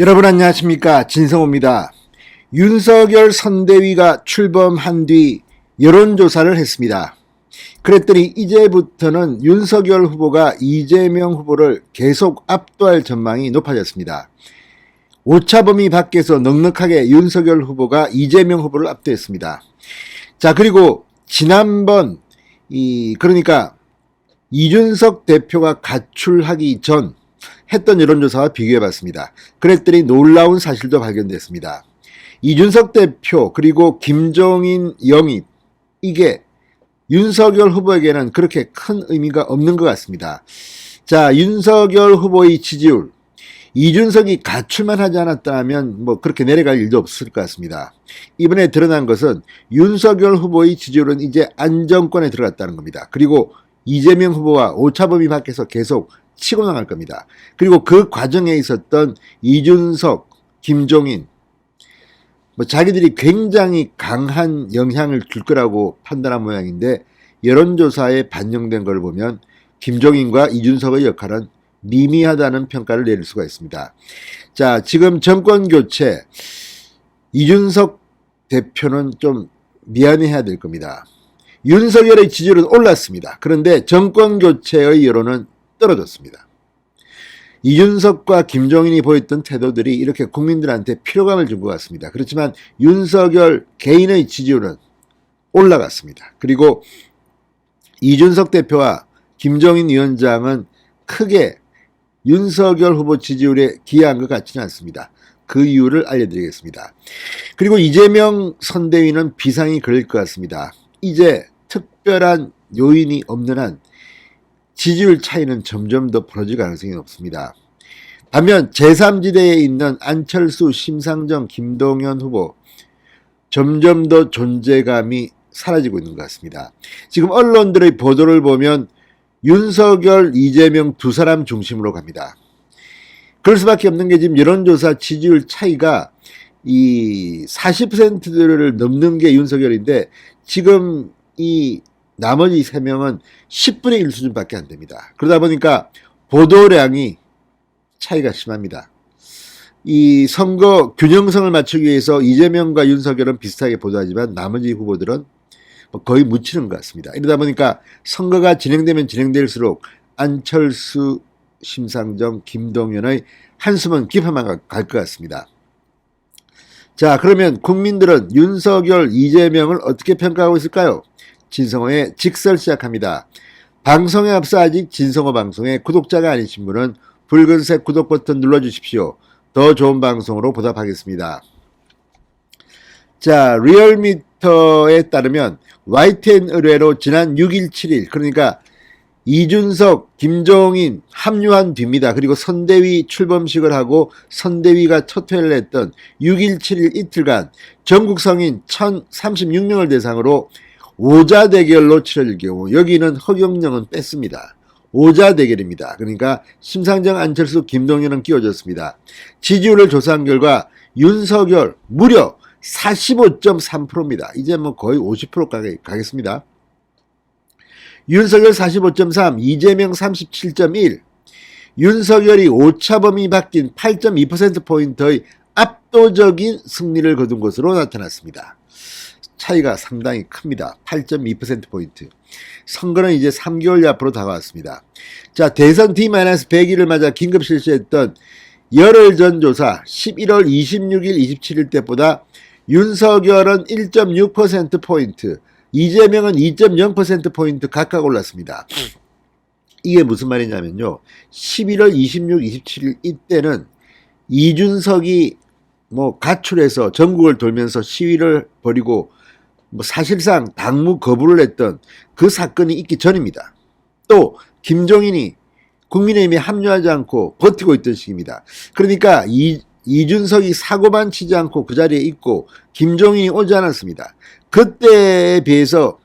여러분 안녕하십니까 진성호입니다. 윤석열 선대위가 출범한 뒤 여론조사를 했습니다. 그랬더니 이제부터는 윤석열 후보가 이재명 후보를 계속 압도할 전망이 높아졌습니다. 오차범위 밖에서 넉넉하게 윤석열 후보가 이재명 후보를 압도했습니다. 자, 그리고 지난번 이 그러니까 이준석 대표가 가출하기 전 했던 여론조사와 비교해 봤습니다. 그랬더니 놀라운 사실도 발견됐습니다. 이준석 대표 그리고 김종인 영입 이게 윤석열 후보에게는 그렇게 큰 의미가 없는 것 같습니다. 자, 윤석열 후보의 지지율 이준석이 가출만 하지 않았다면 뭐 그렇게 내려갈 일도 없을 것 같습니다. 이번에 드러난 것은 윤석열 후보의 지지율은 이제 안정권에 들어갔다는 겁니다. 그리고 이재명 후보와 오차범위 밖에서 계속 치고 나갈 겁니다. 그리고 그 과정에 있었던 이준석, 김종인, 뭐 자기들이 굉장히 강한 영향을 줄 거라고 판단한 모양인데 여론조사에 반영된 걸 보면 김종인과 이준석의 역할은 미미하다는 평가를 내릴 수가 있습니다. 자, 지금 정권 교체 이준석 대표는 좀 미안해야 될 겁니다. 윤석열의 지지율은 올랐습니다. 그런데 정권 교체의 여론은 떨어졌습니다. 이준석과 김종인이 보였던 태도들이 이렇게 국민들한테 피로감을 준 것 같습니다. 그렇지만 윤석열 개인의 지지율은 올라갔습니다. 그리고 이준석 대표와 김종인 위원장은 크게 윤석열 후보 지지율에 기여한 것 같지는 않습니다. 그 이유를 알려드리겠습니다. 그리고 이재명 선대위는 비상이 걸릴 것 같습니다. 이제 특별한 요인이 없는 한 지지율 차이는 점점 더 벌어질 가능성이 높습니다. 반면 제3지대에 있는 안철수, 심상정, 김동연 후보 점점 더 존재감이 사라지고 있는 것 같습니다. 지금 언론들의 보도를 보면 윤석열, 이재명 두 사람 중심으로 갑니다. 그럴 수밖에 없는 게 지금 여론조사 지지율 차이가 이 40%를 넘는 게 윤석열인데 지금 이 나머지 3명은 10분의 1 수준밖에 안 됩니다. 그러다 보니까 보도량이 차이가 심합니다. 이 선거 균형성을 맞추기 위해서 이재명과 윤석열은 비슷하게 보도하지만 나머지 후보들은 뭐 거의 묻히는 것 같습니다. 이러다 보니까 선거가 진행되면 진행될수록 안철수, 심상정, 김동연의 한숨은 깊어만 갈 것 같습니다. 자, 그러면 국민들은 윤석열, 이재명을 어떻게 평가하고 있을까요? 진성호의 직설 시작합니다. 방송에 앞서 아직 진성호 방송에 구독자가 아니신 분은 붉은색 구독 버튼 눌러주십시오. 더 좋은 방송으로 보답하겠습니다. 자, 리얼미터에 따르면 YTN 의뢰로 지난 6일, 7일, 그러니까 이준석, 김종인 합류한 뒤입니다. 그리고 선대위 출범식을 하고 선대위가 첫 회를 했던 6일, 7일 이틀간 전국 성인 1036명을 대상으로 오자 대결로 치러질 경우 여기는 허경영은 뺐습니다. 오자 대결입니다. 그러니까 심상정, 안철수, 김동연은 끼워졌습니다. 지지율을 조사한 결과 윤석열 무려 45.3%입니다. 이제 뭐 거의 50% 가겠습니다. 윤석열 45.3, 이재명 37.1, 윤석열이 오차범위 바뀐 8.2%포인트의 압도적인 승리를 거둔 것으로 나타났습니다. 차이가 상당히 큽니다. 8.2%포인트. 선거는 이제 3개월 앞으로 다가왔습니다. 자, 대선 D-100일을 맞아 긴급 실시했던 열흘 전 조사 11월 26일, 27일 때보다 윤석열은 1.6%포인트, 이재명은 2.0%포인트 각각 올랐습니다. 이게 무슨 말이냐면요. 11월 26, 27일 이때는 이준석이 뭐 가출해서 전국을 돌면서 시위를 벌이고 뭐 사실상 당무 거부를 했던 그 사건이 있기 전입니다. 또 김종인이 국민의힘에 합류하지 않고 버티고 있던 시기입니다. 그러니까 이, 이준석이 사고만 치지 않고 그 자리에 있고 김종인이 오지 않았습니다. 그때에 비해서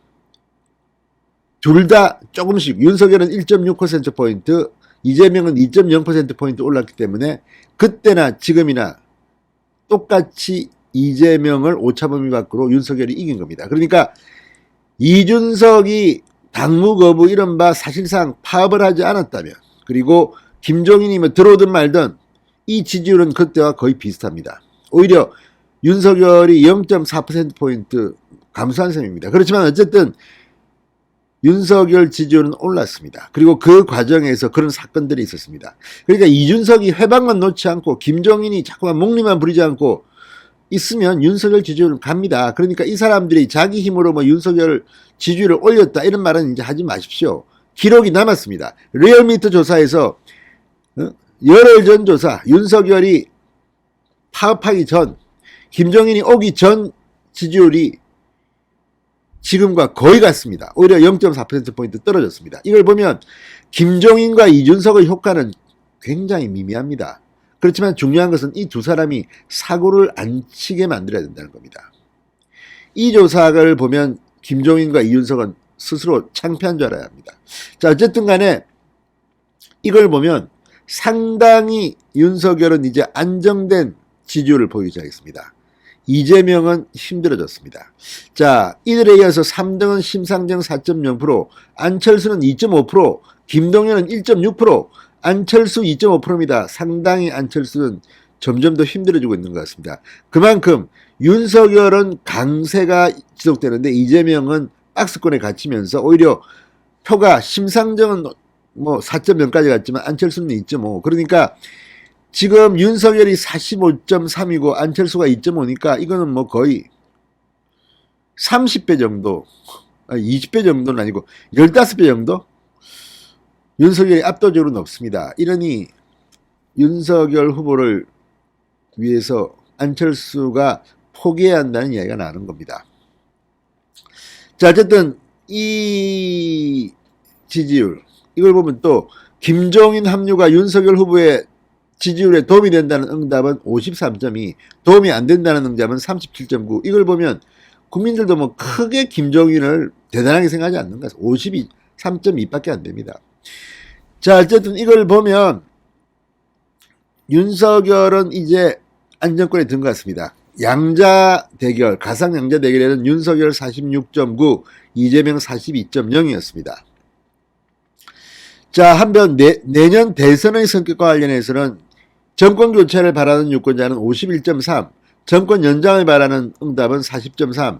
둘 다 조금씩 윤석열은 1.6%포인트 이재명은 2.0%포인트 올랐기 때문에 그때나 지금이나 똑같이 이재명을 오차범위 밖으로 윤석열이 이긴 겁니다. 그러니까 이준석이 당무 거부 이런 바 사실상 파업을 하지 않았다면 그리고 김종인이 뭐 들어오든 말든 이 지지율은 그때와 거의 비슷합니다. 오히려 윤석열이 0.4%포인트 감소한 셈입니다. 그렇지만 어쨌든 윤석열 지지율은 올랐습니다. 그리고 그 과정에서 그런 사건들이 있었습니다. 그러니까 이준석이 회방만 놓지 않고 김종인이 자꾸만 목리만 부리지 않고 있으면 윤석열 지지율은 갑니다. 그러니까 이 사람들이 자기 힘으로 뭐 윤석열 지지율을 올렸다 이런 말은 이제 하지 마십시오. 기록이 남았습니다. 리얼미터 조사에서 어? 열흘 전 조사 윤석열이 파업하기 전 김종인이 오기 전 지지율이 지금과 거의 같습니다. 오히려 0.4%포인트 떨어졌습니다. 이걸 보면 김종인과 이준석의 효과는 굉장히 미미합니다. 그렇지만 중요한 것은 이 두 사람이 사고를 안 치게 만들어야 된다는 겁니다. 이 조사를 보면 김종인과 이준석은 스스로 창피한 줄 알아야 합니다. 자, 어쨌든 간에 이걸 보면 상당히 윤석열은 이제 안정된 지지율을 보이기 시작했습니다. 이재명은 힘들어졌습니다. 자, 이들에 이어서 3등은 심상정 4.0%, 안철수는 2.5%, 김동연은 1.6%, 안철수 2.5%입니다. 상당히 안철수는 점점 더 힘들어지고 있는 것 같습니다. 그만큼 윤석열은 강세가 지속되는데 이재명은 박스권에 갇히면서 오히려 표가 심상정은 뭐 4.0까지 갔지만 안철수는 2.5. 그러니까 지금 윤석열이 45.3이고 안철수가 2.5니까 이거는 뭐 거의 30배 정도, 아니 20배 정도는 아니고 15배 정도? 윤석열이 압도적으로 높습니다. 이러니 윤석열 후보를 위해서 안철수가 포기해야 한다는 이야기가 나는 겁니다. 자, 어쨌든 이 지지율, 이걸 보면 또 김종인 합류가 윤석열 후보의 지지율에 도움이 된다는 응답은 53.2, 도움이 안 된다는 응답은 37.9. 이걸 보면 국민들도 뭐 크게 김종인을 대단하게 생각하지 않는 것 같아요. 52, 3.2밖에 안 됩니다. 자, 어쨌든 이걸 보면 윤석열은 이제 안정권에 든 것 같습니다. 양자 대결, 가상 양자 대결에는 윤석열 46.9, 이재명 42.0이었습니다. 자, 한편 내, 내년 대선의 성격과 관련해서는 정권 교체를 바라는 유권자는 51.3, 정권 연장을 바라는 응답은 40.3.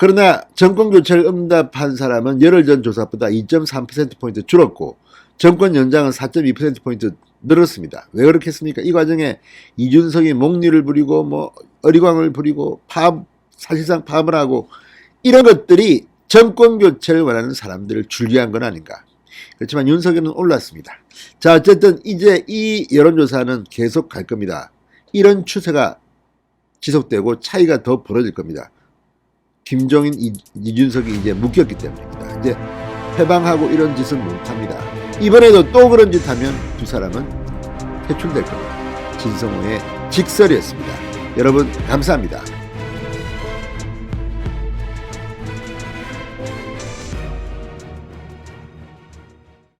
그러나 정권 교체를 응답한 사람은 열흘 전 조사보다 2.3%포인트 줄었고 정권 연장은 4.2%포인트 늘었습니다. 왜 그렇겠습니까? 이 과정에 이준석이 목리를 부리고 뭐 어리광을 부리고 파업, 사실상 파업을 하고 이런 것들이 정권 교체를 원하는 사람들을 줄리한 건 아닌가. 그렇지만 윤석열은 올랐습니다. 자, 어쨌든 이제 이 여론조사는 계속 갈 겁니다. 이런 추세가 지속되고 차이가 더 벌어질 겁니다. 김종인, 이, 이준석이 이제 묶였기 때문입니다. 이제 해방하고 이런 짓은 못합니다. 이번에도 또 그런 짓 하면 두 사람은 퇴출될 겁니다. 진성호의 직설이었습니다. 여러분, 감사합니다.